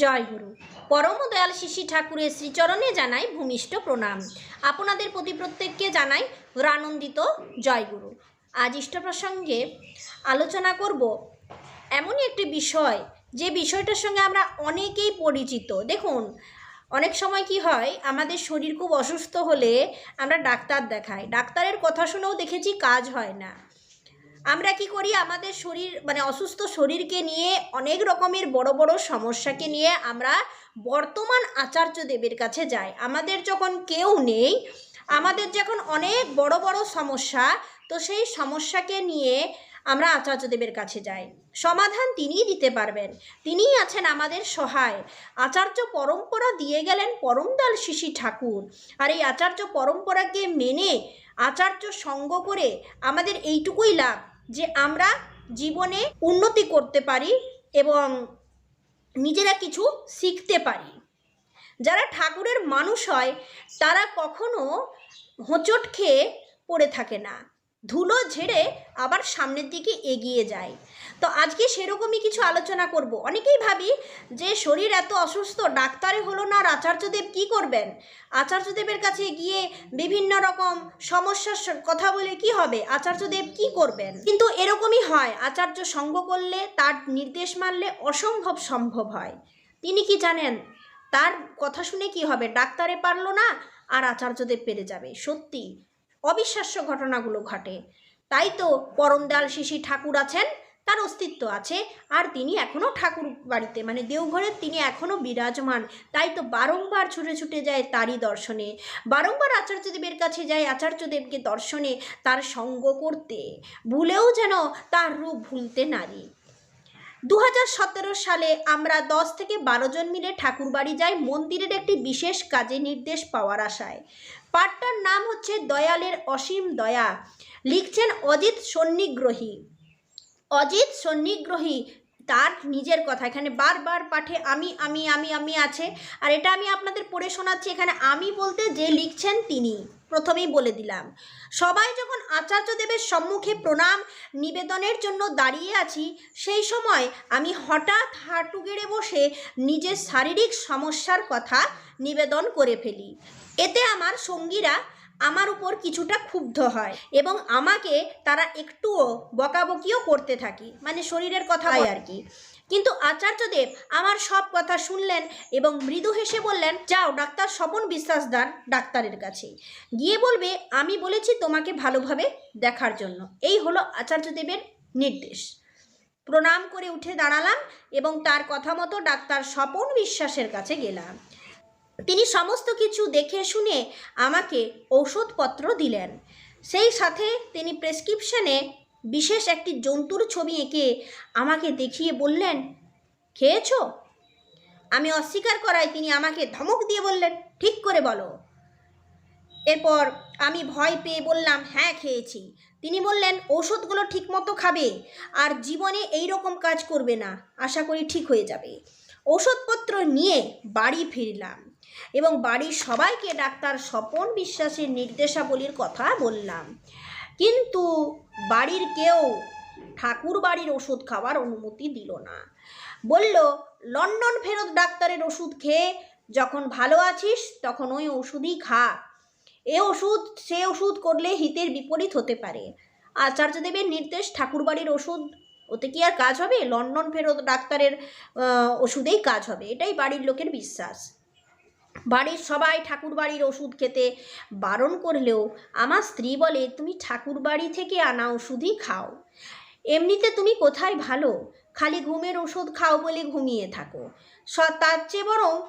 জয় গুরু। পরম দয়াল শিশি ঠাকুরের শ্রীচরণে জানাই ভূমিষ্ঠ প্রণাম। আপনাদের প্রতি প্রত্যেককে জানাই রানন্দিত জয় গুরু। আজ ইষ্ট প্রসঙ্গে আলোচনা করব এমনই একটি বিষয়, যে বিষয়টার সঙ্গে আমরা অনেকেই পরিচিত। দেখুন, অনেক সময় কি হয়, আমাদের শরীর খুব অসুস্থ হলে আমরা ডাক্তার দেখাই। ডাক্তারের কথা শুনেও দেখেছি কাজ হয় না। আমরা কি করি? আমাদের শরীর মানে অসুস্থ শরীরকে নিয়ে অনেক রকমের বড় বড় সমস্যাকে নিয়ে আমরা বর্তমান আচার্য দেবের কাছে যাই। আমাদের যখন কেউ নেই, আমাদের যখন অনেক বড় বড় সমস্যা, তো সেই সমস্যাকে নিয়ে আমরা আচার্য দেবের কাছে যাই। সমাধান তিনিই দিতে পারবেন। তিনিই আছেন আমাদের সহায়। আচার্য পরম্পরা দিয়ে গেলেন পরমদাল শিশি ঠাকুর। আর এই আচার্য পরম্পরাকে মেনে, আচার্য সঙ্গ করে আমাদের এইটুকুই লাভ। যে আমরা জীবনে উন্নতি করতে পারি এবং নিজেরা কিছু শিখতে পারি। যারা ঠাকুরের মানুষ হয়, তারা কখনো হোঁচট খেয়ে পড়ে থাকে না। ধুলো ঝেড়ে আবার সামনের দিকে এগিয়ে যায়। তো আজকে সেরকমই কিছু আলোচনা করব। অনেকেই ভাবি যে শরীর এত অসুস্থ ডাক্তারে হলো না, আর আচার্যদেব কী করবেন? আচার্যদেবের কাছে গিয়ে বিভিন্ন রকম সমস্যার কথা বলে কি হবে? আচার্যদেব কি করবেন? কিন্তু এরকমই হয়, আচার্য সঙ্গ করলে, তার নির্দেশ মানলে অসম্ভব সম্ভব হয়। তিনি কি জানেন? তার কথা শুনে কি হবে? ডাক্তারে পারল না, আর আচার্যদেব পেরে যাবে। সত্যি অবিশ্বাস্য ঘটনাগুলো ঘটে। তাই তো পরমদাল শিশি ঠাকুর আছেন, তার অস্তিত্ব আছে, আর তিনি এখনও ঠাকুর বাড়িতে মানে দেওঘরের তিনি এখনও বিরাজমান। তাই তো বারংবার ছুটে ছুটে যায় তারই দর্শনে। বারংবার আচার্যদেবের কাছে যায় আচার্যদেবকে দর্শনে তার সঙ্গ করতে। ভুলেও যেন তার রূপ ভুলতে নারী। দু হাজার সতেরো সালে আমরা দশ থেকে বারো জন মিলে ঠাকুরবাড়ি যাই মন্দিরের একটি বিশেষ কাজে নির্দেশ পাওয়ার আশায়। পাঠটার নাম হচ্ছে দয়ালের অসীম দয়া। লিখছেন অজিত সন্নিগ্রহী। অজিত সন্নিগ্রহী তার নিজের কথা। এখানে বারবার পাঠে আমি আমি আমি আমি আছে। আর এটা আমি আপনাদের পড়ে শোনাচ্ছি। এখানে আমি বলতে যে লিখছেন তিনি। প্রথমেই বলে দিলাম। সবাই যখন আচার্যদেবের সম্মুখে প্রণাম নিবেদনের জন্য দাঁড়িয়ে আছি সেই সময় আমি হঠাৎ হাঁটু গেড়ে বসে নিজের শারীরিক সমস্যার কথা নিবেদন করে ফেলি। এতে আমার সঙ্গীরা আমার উপর কিছুটা ক্ষুব্ধ হয় এবং আমাকে তারা একটুও বকাবকিও করতে থাকি। মানে শরীরের কথা হয় আর কি। কিন্তু আচার্যদেব আমার সব কথা শুনলেন এবং মৃদু হেসে বললেন, যাও, ডাক্তার স্বপন বিশ্বাস দান ডাক্তারের কাছে। গিয়ে বলবে, আমি বলেছি তোমাকে ভালোভাবে দেখার জন্য। এই হলো আচার্যদেবের নির্দেশ। প্রণাম করে উঠে দাঁড়ালাম এবং তার কথা মতো ডাক্তার স্বপন বিশ্বাসের কাছে গেলাম। তিনি সমস্ত কিছু দেখে শুনে আমাকে ঔষধপত্র দিলেন। সেই সাথে তিনি প্রেসক্রিপশনে বিশেষ একটি জন্তুর ছবি এঁকে আমাকে দেখিয়ে বললেন, খেয়েছো? আমি অস্বীকার করায় তিনি আমাকে ধমক দিয়ে বললেন, ঠিক করে বলো। এরপর আমি ভয় পেয়ে বললাম হ্যাঁ খেয়েছি। তিনি বললেন, ঔষধগুলো ঠিকমতো খাবে আর জীবনে এই রকম কাজ করবে না। আশা করি ঠিক হয়ে যাবে। ঔষধপত্র নিয়ে বাড়ি ফিরলাম এবং বাড়ির সবাইকে ডাক্তার স্বপন বিশ্বাসের নির্দেশাবলীর কথা বললাম। কিন্তু বাড়ির কেউ ঠাকুর বাড়ির ওষুধ খাওয়ার অনুমতি দিল না। বলল, লন্ডন ফেরত ডাক্তারের ওষুধ খেয়ে যখন ভালো আছিস, তখন ওই ওষুধই খা। এ ওষুধ, সে ওষুধ করলে হিতের বিপরীত হতে পারে। আচার্যদেবের নির্দেশ ঠাকুরবাড়ির ওষুধ, ওতে কি আর কাজ হবে? লন্ডন ফেরত ডাক্তারের ওষুধেই কাজ হবে। এটাই বাড়ির লোকের বিশ্বাস। বাড়ির সবাই ঠাকুর বাড়ির ওষুধ খেতে বারণ করলেও আমার স্ত্রী বলে, তুমি ঠাকুর বাড়ি থেকে আনা ওষুধই খাও। এমনিতে তুমি কোথায় ভালো? খালি ঘুমের ওষুধ খাও বলে ঘুমিয়ে থাকো। স- তার চেয়ে বরং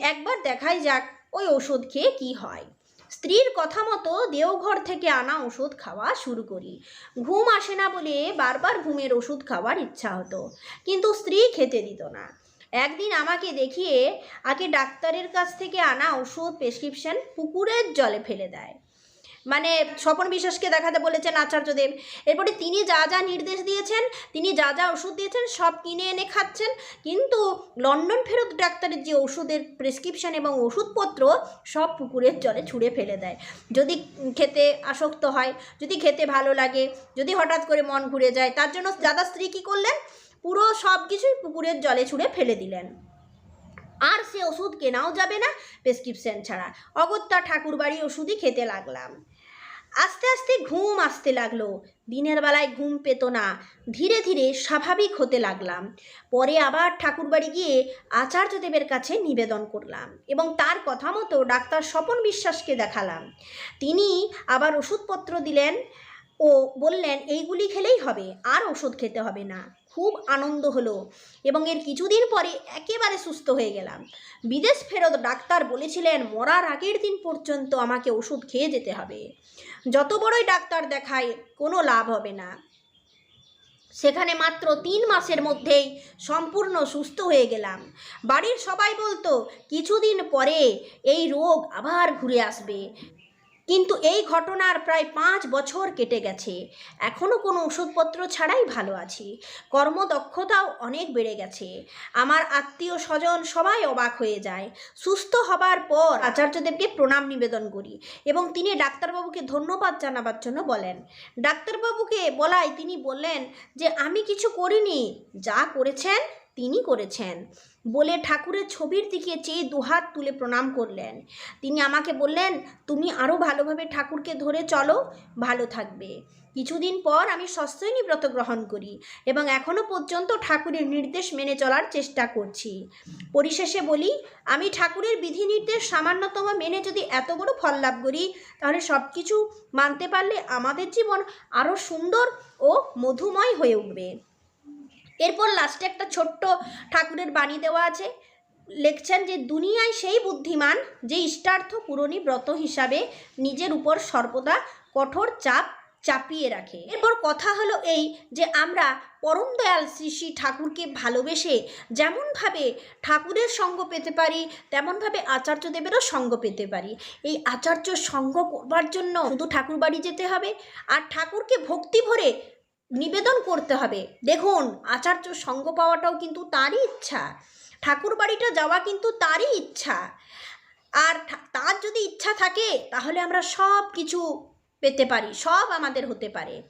একবার দেখাই যাক ওই ওষুধ খেয়ে কি হয়। স্ত্রীর কথা মতো দেওঘর থেকে আনা ওষুধ খাওয়া শুরু করি। ঘুম আসে না বলে বারবার ঘুমের ওষুধ খাওয়ার ইচ্ছা হতো। কিন্তু স্ত্রী খেতে দিত না। একদিন আমাকে দেখিয়ে আগে ডাক্তারের কাছ থেকে আনা ওষুধ প্রেসক্রিপশন পুকুরের জলে ফেলে দেয়। মানে স্বপন বিশ্বাসকে দেখাতে বলেছেন আচার্যদেব। এরপরে তিনি যা যা নির্দেশ দিয়েছেন, তিনি যা যা ওষুধ দিয়েছেন, সব কিনে এনে খাচ্ছেন। কিন্তু লন্ডন ফেরত ডাক্তারের যে ওষুধের প্রেসক্রিপশন এবং ওষুধপত্র, সব পুকুরের জলে ছুঁড়ে ফেলে দেয়। যদি খেতে আসক্ত হয়, যদি খেতে ভালো লাগে, যদি হঠাৎ করে মন ঘুরে যায়, তার জন্য দাদা স্ত্রী কী করলেন? পুরো সব কিছুই পুকুরের জলে ছুঁড়ে ফেলে দিলেন। আর সে ওষুধ কেনাও যাবে না প্রেসক্রিপশন ছাড়া। অগত্যা ঠাকুরবাড়ি ওষুধই খেতে লাগলাম। আস্তে আস্তে ঘুম আসতে লাগল। দিনের বেলায় ঘুম পেত না। ধীরে ধীরে স্বাভাবিক হতে লাগলাম। পরে আবার ঠাকুরবাড়ি গিয়ে আচার্যদেবের কাছে নিবেদন করলাম এবং তার কথা মতো ডাক্তার স্বপন বিশ্বাসকে দেখালাম। তিনি আবার ওষুধপত্র দিলেন ও বললেন, এইগুলি খেলেই হবে, আর ওষুধ খেতে হবে না। খুব আনন্দ হলো এবং এর কিছুদিন পরে একেবারে সুস্থ হয়ে গেলাম। বিদেশ ফেরত ডাক্তার বলেছিলেন, মরার আগের দিন পর্যন্ত আমাকে ওষুধ খেয়ে যেতে হবে। যত বড়ই ডাক্তার দেখায় কোনো লাভ হবে না। সেখানে মাত্র তিন মাসের মধ্যেই সম্পূর্ণ সুস্থ হয়ে গেলাম। বাড়ির সবাই বলতো, কিছুদিন পরে এই রোগ আবার ঘুরে আসবে। কিন্তু এই ঘটনার প্রায় পাঁচ বছর কেটে গেছে। এখনও কোনো ওষুধপত্র ছাড়াই ভালো আছি। কর্মদক্ষতাও অনেক বেড়ে গেছে। আমার আত্মীয় স্বজন সবাই অবাক হয়ে যায়। সুস্থ হবার পর আচার্যদেবকে প্রণাম নিবেদন করি এবং তিনি ডাক্তারবাবুকে ধন্যবাদ জানাবার জন্য বলেন। ডাক্তারবাবুকে বলায় তিনি বললেন যে, আমি কিছু করিনি। যা করেছেন তিনি করেছেন। বলে ঠাকুরের ছবির দিকে চেয়ে দুহাত তুলে প্রণাম করলেন। তিনি আমাকে বললেন, তুমি আরও ভালোভাবে ঠাকুরকে ধরে চলো, ভালো থাকবে। কিছুদিন পর আমি সস্যইনী ব্রত গ্রহণ করি এবং এখনও পর্যন্ত ঠাকুরের নির্দেশ মেনে চলার চেষ্টা করছি। পরিশেষে বলি, আমি ঠাকুরের বিধি নির্দেশ সামান্যতম মেনে যদি এত বড় ফল লাভ করি, তাহলে সব কিছু মানতে পারলে আমাদের জীবন আরও সুন্দর ও মধুময় হয়ে উঠবে। এরপর লাস্টে একটা ছোট্ট ঠাকুরের বাণী দেওয়া আছে। লিখছেন যে, দুনিয়ায় সেই বুদ্ধিমান যে ইষ্টার্থ পূরণী ব্রত হিসাবে নিজের উপর সর্বদা কঠোর চাপ চাপিয়ে রাখে। এরপর কথা হলো এই যে, আমরা পরম দয়াল শ্রী শ্রী ঠাকুরকে ভালোবেসে যেমনভাবে ঠাকুরের সঙ্গ পেতে পারি, তেমনভাবে আচার্যদেবেরও সঙ্গ পেতে পারি। এই আচার্য সঙ্গ করবার জন্য শুধু ঠাকুর বাড়ি যেতে হবে, আর ঠাকুরকে ভক্তি ভরে নিবেদন করতে হবে। দেখুন, আচার্য সঙ্গ পাওয়াটাও কিন্তু তারই ইচ্ছা। ঠাকুর বাড়িটা যাওয়া কিন্তু তারই ইচ্ছা। আর তার যদি ইচ্ছা থাকে, তাহলে আমরা সব কিছু পেতে পারি, সব আমাদের হতে পারে।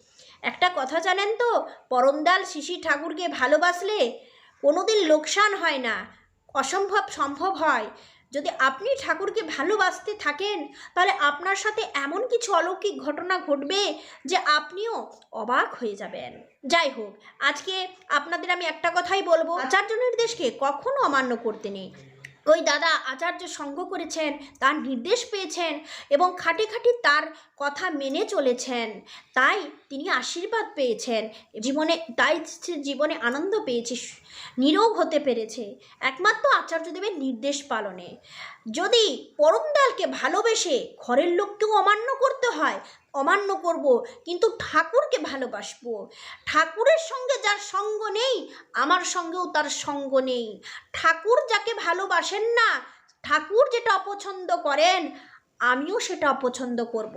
একটা কথা জানেন তো, পরমদাল শিশি ঠাকুরকে ভালোবাসলে কোনোদিন লোকসান হয় না, অসম্ভব সম্ভব হয়। যদি আপনি ঠাকুরকে ভালোবাসতে থাকেন তাহলে আপনার সাথে এমন কিছু অলৌকিক ঘটনা ঘটবে যে আপনিও অবাক হয়ে যাবেন। যাই হোক আজকে আপনাদের আমি একটা কথাই বলব আচার্য নির্দেশকে কখনো অমান্য করতে নেই। ওই দাদা আচার্য সঙ্গ করেছেন, তার নির্দেশ পেয়েছেন এবং খাটি খাটি তার কথা মেনে চলেছেন। তাই তিনি আশীর্বাদ পেয়েছেন। জীবনে, তাই জীবনে আনন্দ পেয়েছে, নিরোগ হতে পেরেছে। একমাত্র আচার্যদেবের নির্দেশ পালনে। যদি পরমদালকে ভালোবেসে ঘরের লোককেও অমান্য করতে হয় অমান্য করব, কিন্তু ঠাকুরকে ভালোবাসবো। ঠাকুরের সঙ্গে যার সঙ্গ নেই, আমার সঙ্গেও তার সঙ্গ নেই। ঠাকুর যাকে ভালোবাসেন না, ঠাকুর যেটা অপছন্দ করেন, আমিও সেটা অপছন্দ করব।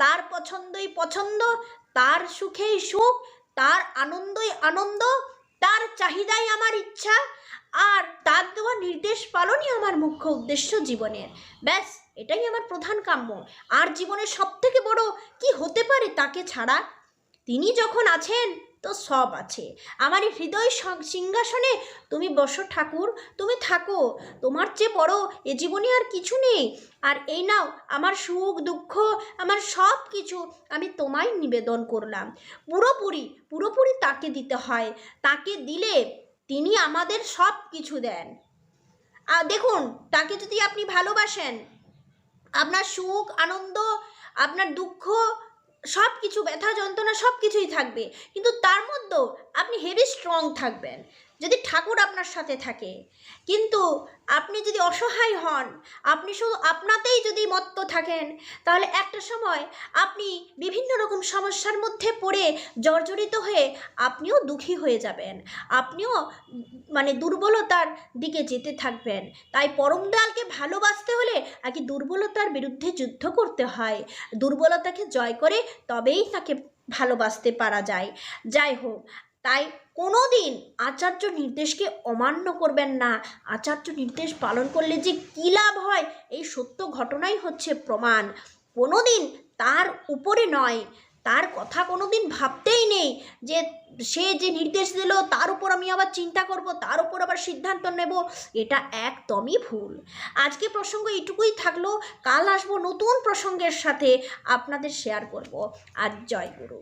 তার পছন্দই পছন্দ, তার সুখেই সুখ, তার আনন্দই আনন্দ, তার চাহিদাই আমার ইচ্ছা আর তার দেওয়া নির্দেশ পালনই আমার মুখ্য উদ্দেশ্য জীবনের। ব্যাস, এটাই আমার প্রধান কাম্য। আর জীবনের সব থেকে বড় কি হতে পারে তাকে ছাড়া? তিনি যখন আছেন, তো সব আছে। আমার এই হৃদয় সিংহাসনে তুমি বসো ঠাকুর, তুমি থাকো। তোমার চেয়ে বড় এ জীবনে আর কিছু নেই। আর এই নাও, আমার সুখ, দুঃখ, আমার সব কিছু আমি তোমায় নিবেদন করলাম। পুরোপুরি পুরোপুরি তাকে দিতে হয়। তাকে দিলে তিনি আমাদের সব কিছু দেন। দেখুন, তাকে যদি আপনি ভালোবাসেন, আপনার সুখ, আনন্দ, আপনার দুঃখ সব কিছু ব্যথা, যন্ত্রণা সব কিছুই থাকবে। কিন্তু তার মধ্যেও আপনি হেভি স্ট্রং থাকবেন। যদি ঠাকুর আপনার সাথে থাকে, কিন্তু আপনি যদি অসহায় হন, আপনি শুধু আপনাতেই যদি মত্ত থাকেন, তাহলে একটা সময় আপনি বিভিন্ন রকম সমস্যার মধ্যে পড়ে জর্জরিত হয়ে আপনিও দুঃখী হয়ে যাবেন। আপনিও মানে দুর্বলতার দিকে যেতে থাকবেন। তাই পরমদালকে ভালোবাসতে হলে আগে দুর্বলতার বিরুদ্ধে যুদ্ধ করতে হয়। দুর্বলতাকে জয় করে তবেই তাকে ভালোবাসতে পারা যায়। যাই হোক তাই কোনো দিন আচার্য নির্দেশকে অমান্য করবেন না। আচার্য নির্দেশ পালন করলে যে কী লাভ হয়, এই সত্য ঘটনাই হচ্ছে প্রমাণ। কোনো দিন তার উপরে নয়। তার কথা কোনো দিন ভাবতেই নেই যে সে যে নির্দেশ দিল, তার উপর আমি আবার চিন্তা করব, তার উপর আবার সিদ্ধান্ত নেব, এটা একদমই ভুল। আজকে প্রসঙ্গ এইটুকুই থাকল, কাল আসব নতুন প্রসঙ্গের সাথে আপনাদের শেয়ার করব। আজ জয় গুরু।